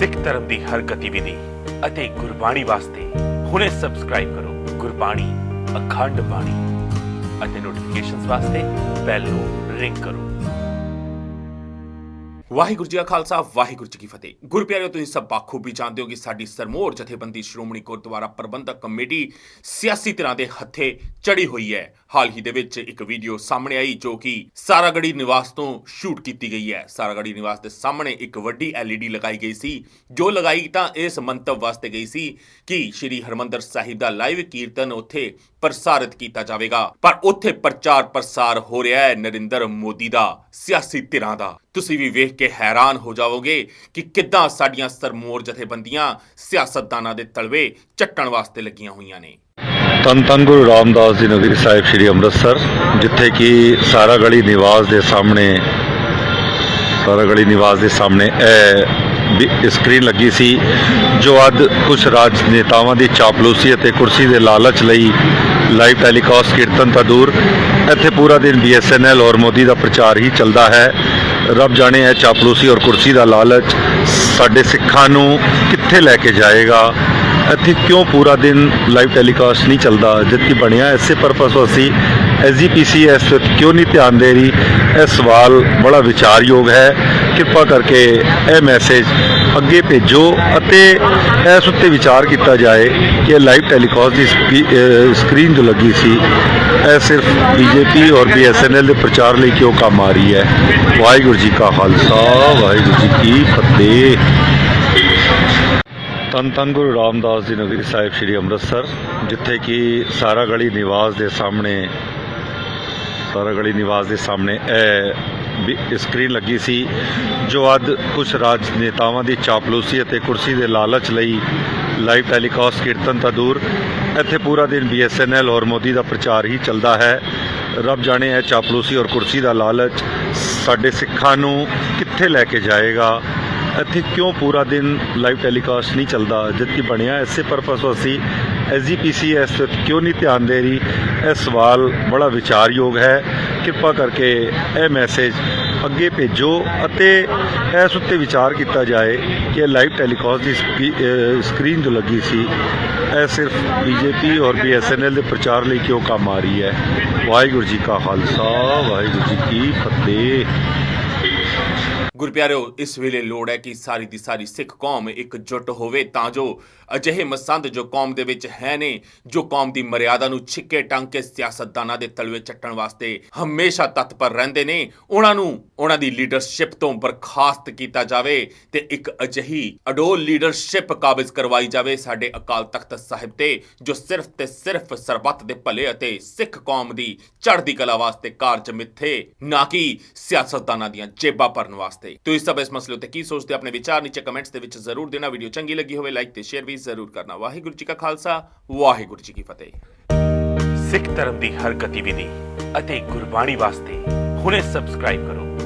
ਸਿੱਖ ਧਰਮ ਦੀ ਹਰ ਗਤੀਵਿਧੀ ਅਤੇ ਗੁਰਬਾਣੀ ਵਾਸਤੇ ਹੁਣੇ ਸਬਸਕ੍ਰਾਈਬ ਕਰੋ ਗੁਰਬਾਣੀ ਅਖੰਡ ਬਾਣੀ ਅਤੇ ਨੋਟੀਫਿਕੇਸ਼ਨਸ ਵਾਸਤੇ ਬੈਲ ਨੂੰ ਰਿੰਗ ਕਰੋ। ਵਾਹਿਗੁਰੂ ਜੀ ਕਾ ਖਾਲਸਾ, ਵਾਹਿਗੁਰੂ ਜੀ ਕੀ ਫਤਿਹ। ਗੁਰਪਿਆਰਿਓ ਤੁਸੀਂ ਸਭ ਬਾਖੂਬੀ ਜਾਣਦੇ ਹੋ ਕਿ ਸਾਡੀ ਸਰਮੋਰ ਜਥੇਬੰਦੀ ਸ਼੍ਰੋਮਣੀ ਗੁਰਦੁਆਰਾ ਪ੍ਰਬੰਧਕ ਕਮੇਟੀ ਸਿਆਸੀ ਤਰ੍ਹਾਂ ਦੇ ਹੱਥੇ ਚੜੀ ਹੋਈ ਹੈ। ਹਾਲ ਹੀ ਦੇ ਵਿੱਚ ਇੱਕ ਵੀਡੀਓ ਸਾਹਮਣੇ ਆਈ ਜੋ ਕਿ ਸਾਰਾਗੜੀ ਨਿਵਾਸ ਤੋਂ ਸ਼ੂਟ ਕੀਤੀ ਗਈ ਹੈ। ਸਾਰਾਗੜੀ ਨਿਵਾਸ ਦੇ ਸਾਹਮਣੇ ਇੱਕ ਵੱਡੀ LED ਲਗਾਈ ਗਈ ਸੀ। ਜੋ ਲਗਾਈ ਤਾਂ ਇਸ ਮੰਤਵ ਵਾਸਤੇ ਗਈ ਸੀ ਕਿ ਸ੍ਰੀ ਹਰਮੰਦਰ ਸਾਹਿਬ ਦਾ ਲਾਈਵ ਕੀਰਤਨ ਉੱਥੇ ਪ੍ਰਸਾਰਿਤ ਕੀਤਾ ਜਾਵੇਗਾ। ਪਰ ਉੱਥੇ ਪ੍ਰਚਾਰ ਪ੍ਰਸਾਰ ਹੋ ਰਿਹਾ ਹੈ ਨਰਿੰਦਰ ਮੋਦੀ ਦਾ, ਸਿਆਸੀ ਧਿਰਾਂ ਦਾ। ਤੁਸੀਂ ਵੀ ਵੇਖ ਕੇ ਹੈਰਾਨ ਹੋ ਜਾਵੋਗੇ ਕਿ ਕਿੱਦਾਂ ਸਾਡੀਆਂ ਸਰਮੋਰ ਜਥੇਬੰਦੀਆਂ ਸਿਆਸਤਦਾਨਾਂ ਦੇ ਤਲਵੇ ਚੱਟਣ ਵਾਸਤੇ ਲੱਗੀਆਂ ਹੋਈਆਂ ਨੇ। ਧੰਨ ਧੰਨ ਗੁਰੂ ਰਾਮਦਾਸ ਜੀ ਨਗਰੀ ਸਾਹਿਬ ਸ੍ਰੀ ਅੰਮ੍ਰਿਤਸਰ, ਜਿੱਥੇ ਕਿ ਸਾਰਾ ਗਲੀ ਨਿਵਾਸ ਦੇ ਸਾਹਮਣੇ ਸਾਰਾ ਗਲੀ ਨਿਵਾਸ ਦੇ ਸਾਹਮਣੇ, ਇਹ ਸਕਰੀਨ ਲੱਗੀ ਸੀ, ਜੋ ਅੱਜ ਕੁਝ ਰਾਜਨੇਤਾਵਾਂ ਦੀ ਚਾਪਲੂਸੀ ਅਤੇ ਕੁਰਸੀ ਦੇ ਲਾਲਚ ਲਈ ਲਾਈਵ ਟੈਲੀਕਾਸਟ ਕੀਰਤਨ ਤਾਂ ਦੂਰ, ਇੱਥੇ ਪੂਰਾ ਦਿਨ BSNL ਔਰ ਮੋਦੀ ਦਾ ਪ੍ਰਚਾਰ ਹੀ ਚੱਲਦਾ ਹੈ। ਰੱਬ ਜਾਣੇ ਇਹ ਚਾਪਲੂਸੀ ਔਰ ਕੁਰਸੀ ਦਾ ਲਾਲਚ ਸਾਡੇ ਸਿੱਖਾਂ ਨੂੰ ਕਿੱਥੇ ਲੈ ਕੇ ਜਾਏਗਾ? ਇੱਥੇ ਕਿਉਂ ਪੂਰਾ ਦਿਨ ਲਾਈਵ ਟੈਲੀਕਾਸਟ ਨਹੀਂ ਚੱਲਦਾ, ਜਦਕਿ ਬਣਿਆ ਇਸੇ ਪਰਪਸ ਅਸੀਂ ਐਸਜੀਪੀਸੀ ਇਸ ਕਿਉਂ ਨਹੀਂ ਧਿਆਨ ਦੇ ਰਹੀ? ਇਹ ਸਵਾਲ ਬੜਾ ਵਿਚਾਰਯੋਗ ਹੈ। ਕਿਰਪਾ ਕਰਕੇ ਇਹ ਮੈਸੇਜ ਅੱਗੇ ਭੇਜੋ ਅਤੇ ਇਸ ਉੱਤੇ ਵਿਚਾਰ ਕੀਤਾ ਜਾਏ ਕਿ ਲਾਈਵ ਟੈਲੀਕਾਸਟ ਦੀ ਸਕਰੀ- ਸਕਰੀਨ ਜੋ ਲੱਗੀ ਸੀ, ਇਹ ਸਿਰਫ ਬੀਜੇਪੀ ਔਰ ਬੀਐਸਐਨਐਲ ਦੇ ਪ੍ਰਚਾਰ ਲਈ ਕਿਉਂ ਕੰਮ ਆ ਰਹੀ ਹੈ? ਵਾਹਿਗੁਰੂ ਜੀ ਕਾ ਖਾਲਸਾ, ਵਾਹਿਗੁਰੂ ਜੀ ਕੀ ਫਤਿਹ। ਧੰਨ ਧੰਨ ਗੁਰੂ ਰਾਮਦਾਸ ਜੀ ਨਗਰੀ ਸਾਹਿਬ ਸ੍ਰੀ ਅੰਮ੍ਰਿਤਸਰ, ਜਿੱਥੇ ਕਿ ਸਾਰਾ ਗਲੀ ਨਿਵਾਸ ਦੇ ਸਾਹਮਣੇ ਸਾਰਾ ਗਲੀ ਨਿਵਾਸ ਦੇ ਸਾਹਮਣੇ, ਇਹ ਵੀ ਸਕਰੀਨ ਲੱਗੀ ਸੀ, ਜੋ ਅੱਜ ਕੁਝ ਰਾਜਨੇਤਾਵਾਂ ਦੀ ਚਾਪਲੂਸੀ ਅਤੇ ਕੁਰਸੀ ਦੇ ਲਾਲਚ ਲਈ ਲਾਈਵ ਟੈਲੀਕਾਸਟ ਕੀਰਤਨ ਤਾਂ ਦੂਰ, ਇੱਥੇ ਪੂਰਾ ਦਿਨ BSNL ਔਰ ਮੋਦੀ ਦਾ ਪ੍ਰਚਾਰ ਹੀ ਚੱਲਦਾ ਹੈ। ਰੱਬ ਜਾਣੇ ਇਹ ਚਾਪਲੂਸੀ ਔਰ ਕੁਰਸੀ ਦਾ ਲਾਲਚ ਸਾਡੇ ਸਿੱਖਾਂ ਨੂੰ ਕਿੱਥੇ ਲੈ ਕੇ ਜਾਏਗਾ? ਇੱਥੇ ਕਿਉਂ ਪੂਰਾ ਦਿਨ ਲਾਈਵ ਟੈਲੀਕਾਸਟ ਨਹੀਂ ਚੱਲਦਾ? ਜਦਕਿ ਬਣਿਆ, ਇਸੇ ਪਰਪਸ ਅਸੀਂ ਐਸਜੀਪੀਸੀ ਇਸ ਵਕਤ ਕਿਉਂ ਨਹੀਂ ਧਿਆਨ ਦੇ ਰਹੀ? ਇਹ ਸਵਾਲ ਬੜਾ ਵਿਚਾਰਯੋਗ ਹੈ। ਕਿਰਪਾ ਕਰਕੇ ਇਹ ਮੈਸੇਜ ਅੱਗੇ ਭੇਜੋ ਅਤੇ ਇਸ ਉੱਤੇ ਵਿਚਾਰ ਕੀਤਾ ਜਾਏ ਕਿ ਲਾਈਵ ਟੈਲੀਕਾਸਟ ਦੀ ਸਕਰੀ- ਸਕਰੀਨ ਜੋ ਲੱਗੀ ਸੀ, ਇਹ ਸਿਰਫ ਬੀਜੇਪੀ ਔਰ ਬੀਐਸਐਨਐਲ ਦੇ ਪ੍ਰਚਾਰ ਲਈ ਕਿਉਂ ਕੰਮ ਆ ਰਹੀ ਹੈ? ਵਾਹਿਗੁਰੂ ਜੀ ਕਾ ਖਾਲਸਾ, ਵਾਹਿਗੁਰੂ ਜੀ ਕੀ ਫਤਿਹ। ਗੁਰਪਿਆਰਿਓ ਇਸ ਵੇਲੇ ਲੋੜ ਹੈ ਕਿ ਸਾਰੀ ਦੀ ਸਾਰੀ ਸਿੱਖ ਕੌਮ ਇਕਜੁੱਟ ਹੋਵੇ ਤਾਂ ਜੋ ਅਜਿਹੇ ਮਸੰਦ ਜੋ ਕੌਮ ਦੇ ਵਿੱਚ ਹੈ ਨੇ, ਜੋ ਕੌਮ ਦੀ ਮਰਿਆਦਾ ਨੂੰ ਛਿੱਕੇ ਟੰਗ ਕੇ ਸਿਆਸਤਦਾਨਾਂ ਦੇ ਤਲਵੇ ਚੱਟਣ ਵਾਸਤੇ ਹਮੇਸ਼ਾ ਤਤਪਰ ਰਹਿੰਦੇ ਨੇ, ਉਹਨਾਂ ਨੂੰ ਉਹਨਾਂ ਦੀ ਲੀਡਰਸ਼ਿਪ ਤੋਂ ਬਰਖਾਸਤ ਕੀਤਾ ਜਾਵੇ ਤੇ ਇੱਕ ਅਜਿਹੀ ਅਡੋਲ ਲੀਡਰਸ਼ਿਪ ਕਾਬਜ਼ ਕਰਵਾਈ ਜਾਵੇ ਸਾਡੇ ਅਕਾਲ ਤਖਤ ਸਾਹਿਬ ਤੇ, ਜੋ ਸਿਰਫ ਤੇ ਸਿਰਫ ਸਰਬੱਤ ਦੇ ਭਲੇ ਅਤੇ ਸਿੱਖ ਕੌਮ ਦੀ ਚੜ੍ਹਦੀ ਕਲਾ ਵਾਸਤੇ ਕਾਰਜ ਮਿੱਥੇ, ਨਾ ਕਿ ਸਿਆਸਤਦਾਨਾਂ ਦੀਆਂ ਜੇਬਾਂ ਭਰਨ ਵਾਸਤੇ। ਤੁਸੀਂ ਸਭ ਇਸ ਮਸਲੇ ਉੱਤੇ ਕੀ ਸੋਚਦੇ ਹੋ? ਆਪਣੇ ਵਿਚਾਰ ਨੀਚੇ ਕਮੈਂਟਸ ਦੇ ਵਿੱਚ ਜ਼ਰੂਰ ਦੇਣਾ। ਵੀਡੀਓ ਚੰਗੀ ਲੱਗੀ ਹੋਵੇ, ਲਾਈਕ ਤੇ ਸ਼ੇਅਰ ਵੀ ਜ਼ਰੂਰ ਕਰਨਾ। ਵਾਹਿਗੁਰੂ ਜੀ ਕਾ ਖਾਲਸਾ, ਵਾਹਿਗੁਰੂ ਜੀ ਕੀ ਫਤਿਹ। ਸਿੱਖ ਧਰਮ ਦੀ ਹਰ ਗਤੀਵਿਧੀ ਅਤੇ ਗੁਰਬਾਣੀ ਵਾਸਤੇ ਹੁਣੇ ਸਬਸਕ੍ਰਾਈਬ ਕਰੋ।